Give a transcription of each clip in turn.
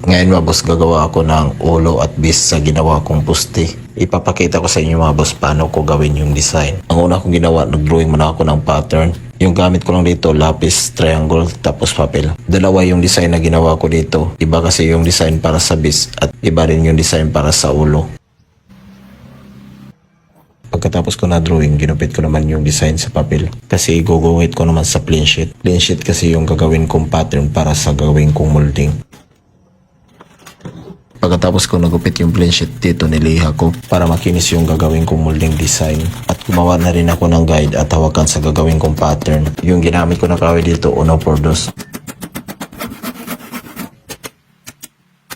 Ngayon mga boss, gagawa ako ng ulo at base sa ginawa kong puste. Ipapakita ko sa inyo mga boss paano ko gawin yung design. Ang una kong ginawa, nag-drawing muna ako ng pattern. Yung gamit ko lang dito, lapis, triangle, tapos papel. Dalawa yung design na ginawa ko dito. Iba kasi yung design para sa base at iba rin yung design para sa ulo. Pagkatapos ko na drawing, ginupit ko naman yung design sa papel. Kasi guguhit ko naman sa plain sheet. Plain sheet kasi yung gagawin kong pattern para sa gawin kong molding. Pagkatapos ko nagupit yung plain sheet dito, niliha ko para makinis yung gagawin kong molding design. At gumawa na rin ako ng guide at hawakan sa gagawin kong pattern. Yung ginamit ko na kaway dito, uno por dos.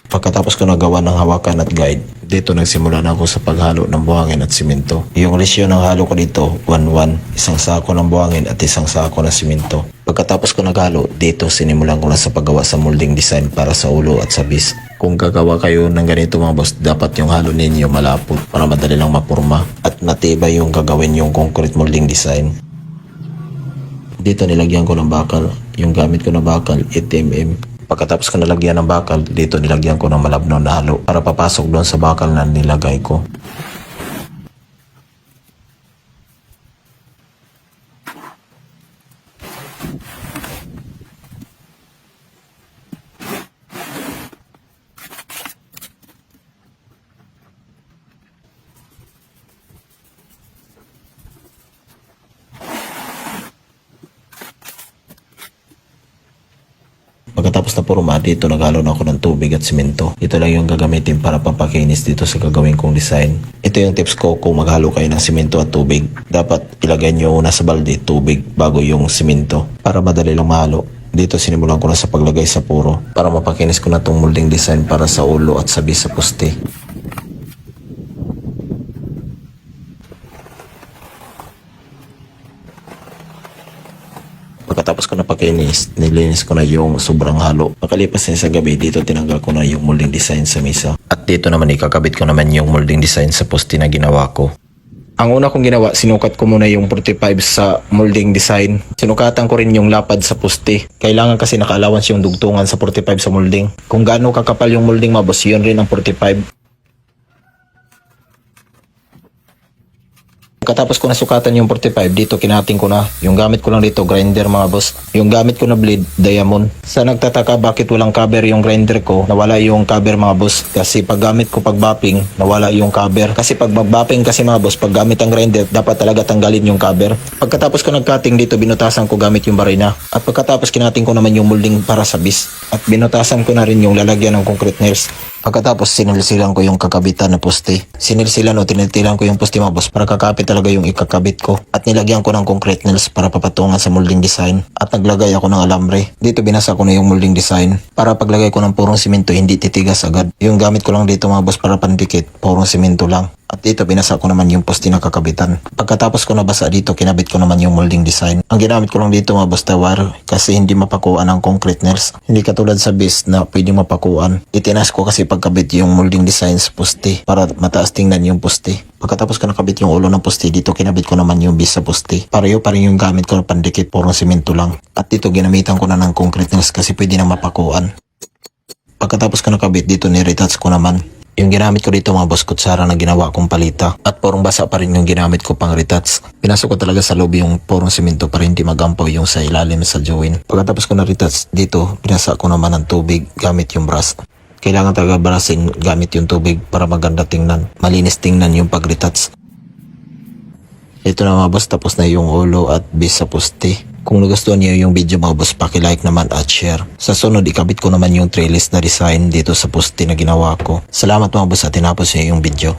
Pagkatapos ko nagawa ng hawakan at guide, dito nagsimula na ako sa paghalo ng buhangin at simento. Yung ratio ng halo ko dito, 1-1. Isang sako ng buhangin at isang sako ng simento. Pagkatapos ko naghalo, dito sinimulan ko na sa paggawa sa molding design para sa ulo at sa bis. Kung gagawa kayo ng ganito mga boss, dapat yung halo ninyo malapot para madali lang mapurma at matibay yung gagawin yung concrete molding design. Dito nilagyan ko ng bakal. Yung gamit ko na bakal, 8mm. Pagkatapos ko nalagyan ng bakal, dito nilagyan ko ng malabnaw na halo para papasok doon sa bakal na nilagay ko. Pagkatapos na puruma, dito naghalo na ako ng tubig at simento. Ito lang yung gagamitin para pampakinis dito sa gagawin kong design. Ito yung tips ko kung maghalo kayo ng simento at tubig. Dapat ilagay nyo una sa balde tubig bago yung simento para madali lang mahalo. Dito sinimulan ko na sa paglagay sa puro para mapakinis ko na tong molding design para sa ulo at sabi sa poste. Pagkatapos ko na pakinis, nilinis ko na yung sobrang halo. Pagkalipas na sa gabi, dito tinanggal ko na yung molding design sa misa. At dito naman ikakabit ko naman yung molding design sa poste na ginawa ko. Ang una kong ginawa, sinukat ko muna yung 45 sa molding design. Sinukatan ko rin yung lapad sa poste. Kailangan kasi naka-allowance yung dugtungan sa 45 sa molding. Kung gaano kakapal yung molding mabos, yun rin ang 45. Pagkatapos ko nasukatan yung 45, dito kinating ko na. Yung gamit ko lang dito, grinder mga boss. Yung gamit ko na blade, diamond. Sa nagtataka bakit walang cover yung grinder ko, nawala yung cover mga boss. Kasi pag gamit ko pag bapping, nawala yung cover. Kasi pag bapping kasi mga boss, pag gamit ang grinder, dapat talaga tanggalin yung cover. Pagkatapos ko nagcutting dito, binutasan ko gamit yung barina. At pagkatapos kinating ko naman yung molding para sa bis. At binutasan ko na rin yung lalagyan ng concrete nails. Pagkatapos sinilsilan ko yung kakabitan na poste. Sinilsilan o tinitilan ko yung poste mga boss para kakapit talaga yung ikakabit ko. At nilagyan ko ng concrete nails para papatungan sa molding design. At naglagay ako ng alambre. Dito binasa ko na yung molding design. Para paglagay ko ng purong simento hindi titigas agad. Yung gamit ko lang dito mga boss para pandikit, purong simento lang. At dito binasa ko naman yung poste na kakabitan. Pagkatapos ko nabasa dito, kinabit ko naman yung molding design. Ang ginamit ko lang dito mga boss wire kasi hindi mapakuan ang concrete nails. Hindi katulad sa base na pwede mapakuan. Itinas ko kasi pagkabit yung molding design sa poste para mataas tingnan yung poste. Pagkatapos ko nakabit yung ulo ng poste, dito kinabit ko naman yung base sa poste. Pareho pa rin yung gamit ko na pandikit, purong simento lang. At dito ginamitan ko na ng concrete nails kasi pwede na mapakuan. Pagkatapos ko nakabit dito, niretouch ko naman. Yung ginamit ko dito mga boss kutsara na ginawa kong palita. At porong basa pa rin yung ginamit ko pang retouch. Pinasok ko talaga sa loob yung porong simento para hindi magampaw yung sa ilalim sa join. Pagkatapos ko na retouch dito, pinasa ko naman ng tubig gamit yung brush. Kailangan talaga brasin gamit yung tubig para maganda tingnan. Malinis tingnan yung pag-retouch. Ito na mga boss, tapos na yung ulo at base sa poste. Kung nagustuhan niyo yung video mga boss, like naman at share. Sa sunod, ikabit ko naman yung trellis na design dito sa poste na ginawa ko. Salamat mga boss at tinapos niyo yung video.